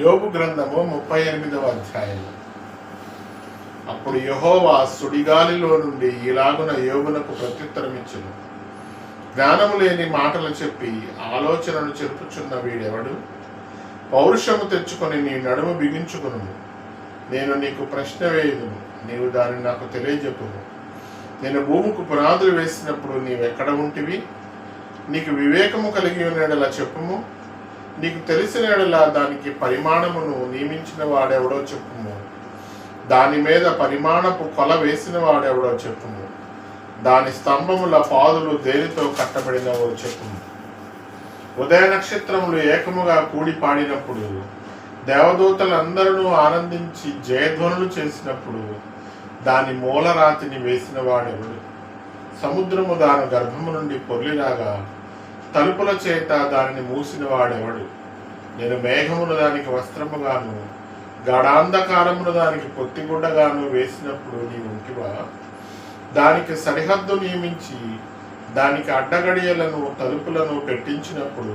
యోగు గ్రంథము ముప్పై ఎనిమిదవ అధ్యాయం. అప్పుడు యహోవా సుడిగాలిలో నుండి ఇలాగున యోగునకు ప్రత్యుత్తరం ఇచ్చును. జ్ఞానము లేని మాటలు చెప్పి ఆలోచనను చెప్పుచున్న వీడెవడు? పౌరుషము తెచ్చుకొని నీ నడుము బిగించుకును. నేను నీకు ప్రశ్న వేయదును. నీవు దానిని నాకు తెలియజెప్పును నేను భూమికి పునాదులు వేసినప్పుడు నీవెక్కడ ఉంటివి? నీకు వివేకము కలిగి ఉన్నడలా చెప్పుము. నీకు తెలిసిన ఎడలా దానికి పరిమాణమును నియమించిన వాడెవడో చెప్పుము. దాని మీద పరిమాణపు కొల వేసిన వాడెవడో చెప్పుము. దాని స్తంభముల పాదులు దేనితో కట్టబడినవో చెప్పుము. ఉదయ నక్షత్రములు ఏకముగా కూడి పాడినప్పుడు దేవదూతలందరూ ఆనందించి జయధ్వనులు చేసినప్పుడు దాని మూలరాతిని వేసిన వాడెవడు? సముద్రము దాని గర్భము నుండి పొర్లిరాగా తలుపుల చేత దానిని మూసిన వాడెవడు నేను మేఘమును దానికి వస్త్రముగాను గాఢాంధకారమును దానికి పొత్తిగుడ్డగాను వేసినప్పుడు నీ ఉంటివా దానికి సరిహద్దు నియమించి దానికి అడ్డగడియలను తలుపులను పెట్టించినప్పుడు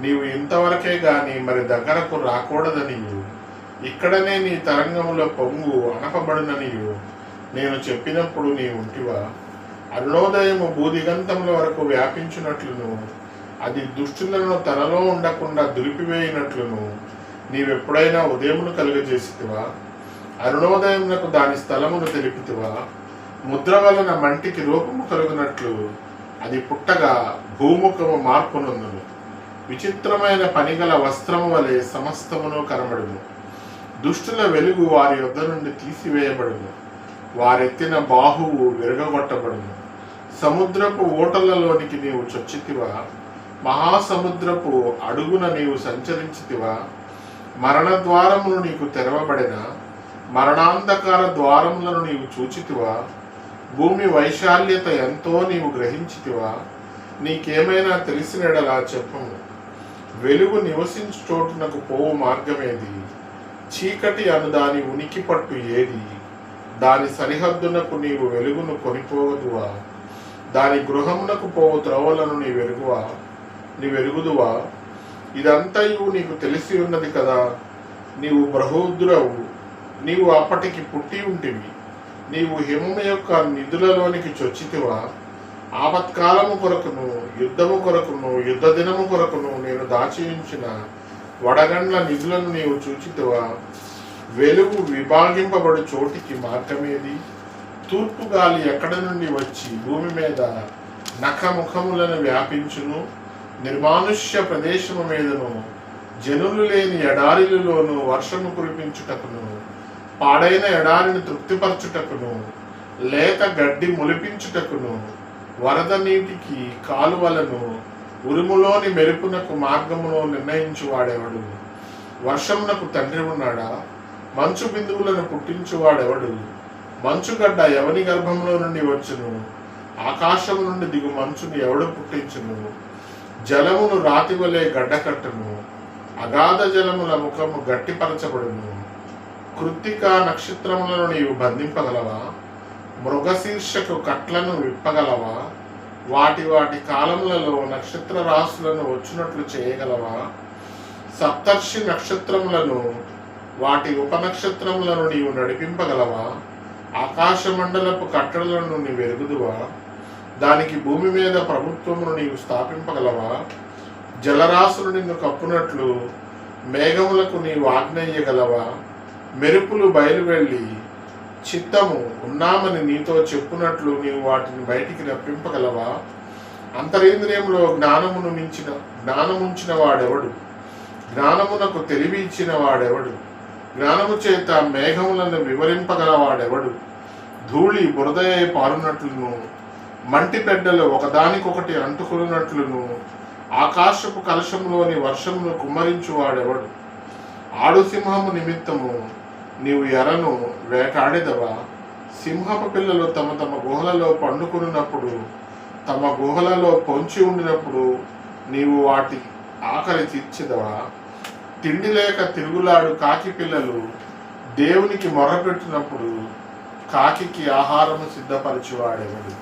నీవు ఇంతవరకే గాని మరి దగ్గరకు రాకూడదని ఇక్కడనే నీ తరంగముల పొంగు అనపబడుననియు. నేను చెప్పినప్పుడు నీ ఉంటివా అరుణోదయము భూదిగంతముల వరకు వ్యాపించినట్లును. అది దుష్టులను తనలో ఉండకుండా దులిపివేయినట్లును. నీవెప్పుడైనా ఉదయమును కలుగజేసితివా? అరుణోదయమునకు దాని స్థలమును తెలిపితివా? ముద్ర వలన మంటికి రూపము కలుగునట్లు. అది పుట్టగా భూముఖము మార్పునందును. విచిత్రమైన పనిగల వస్త్రము వలె సమస్తమును కనబడును. దుష్టుల వెలుగు వారి యొద్ద నుండి తీసివేయబడును. వారెత్తిన బాహువు విరగగొట్టబడును. సముద్రపు ఓటలలోనికి నీవు చొచ్చితివా? మహాసముద్రపు అడుగున నీవు సంచరించితివా? మరణ ద్వారములు నీకు తెరవబడిన? మరణాంధకార ద్వారములను నీవు చూచితివా? భూమి వైశాల్యత ఎంతో నీవు గ్రహించితివా? నీకేమైనా తెలిసినడలా చెప్పము వెలుగు నివసించు చోటునకు పోవు మార్గమేది? చీకటి అను దాని ఉనికి పట్టు ఏది? దాని సరిహద్దునకు నీవు వెలుగును కొనిపోవదువా? దాని గృహమునకు పోవు త్రోవలను నీ వెరుగువా. నీ వెరుగుదువా. ఇదంతయు నీకు తెలిసి ఉన్నది కదా. నీవు బ్రహోద్రవు నీవు అప్పటికి పుట్టి ఉంటివి నీవు హిమము యొక్క నిధులలోనికి చొచ్చితివా. ఆపత్కాలము కొరకును యుద్ధము కొరకును యుద్ధ దినము కొరకును నేను దాచి ఉంచిన వడగండ్ల నిధులను నీవు చూచితివా. వెలుగు విభాగింపబడు చోటికి మార్గమేది? తూర్పు గాలి ఎక్కడి నుండి వచ్చి భూమి మీద నఖముఖములను వ్యాపించును నిర్మానుష్య ప్రదేశము మీదను జనులు లేని ఎడారిలలోను వర్షము కురిపించుటకును పాడైన ఎడారిని తృప్తిపరచుటకును లేత గడ్డి మొలిపించుటకును వరద నీటికి కాలువలను ఉరుములోని మెరుపునకు మార్గమును నిర్ణయించు వాడెవడు? వర్షమునకు తండ్రి ఉన్నాడా? మంచు బిందువులను పుట్టించువాడెవడు మంచుగడ్డ ఎవని గర్భంలో నుండి వచ్చును? ఆకాశము నుండి దిగు మంచును ఎవడు పుట్టించును? జలమును రాతి వలె గడ్డకట్టును అగాధ జలముల ముఖము గట్టిపరచబడును. కృత్తిక నక్షత్రములను నీవు బంధింపగలవా? మృగశీర్షకు కట్లను విప్పగలవా? వాటి వాటి కాలములలో నక్షత్ర రాశులను వచ్చినట్లు చేయగలవా? సప్తర్షి నక్షత్రములను వాటి ఉపనక్షత్రములను నీవు నడిపింపగలవా? ఆకాశ మండలపు కట్టడలను నీ ఎరుగుదువా దానికి భూమి మీద ప్రభుత్వమును నీవు స్థాపింపగలవా? జలరాశులు నిన్ను కప్పునట్లు మేఘములకు నీవు ఆజ్ఞయ్యగలవా మెరుపులు బయలువెళ్ళి చిత్తము ఉన్నామని నీతో చెప్పునట్లు నీవు వాటిని బయటికి రప్పింపగలవా? అంతరేంద్రియంలో జ్ఞానమును మించిన జ్ఞానముంచిన వాడెవడు జ్ఞానమునకు తెలివి ఇచ్చిన వాడెవడు జ్ఞానము చేత మేఘములను వివరింపగలవాడెవడు? ధూళి బురదయే పారునట్లును మంటి పెడ్డలు ఒకదానికొకటి అంటుకున్నట్లును ఆకాశపు కలశంలోని వర్షమును కుమ్మరించువాడెవడు? ఆడు సింహము నిమిత్తము నీవు ఎరను వేటాడేదవా? సింహపు పిల్లలు తమ తమ గుహలలో పండుకున్నప్పుడు తమ గుహలలో పొంచి ఉండినప్పుడు నీవు వాటి ఆకలి తీర్చెదవా? తిండి లేక తిరుగులాడు కాకి పిల్లలు దేవునికి మొరపెట్టినప్పుడు కాకి ఆహారము సిద్ధపరచువాడెవడు?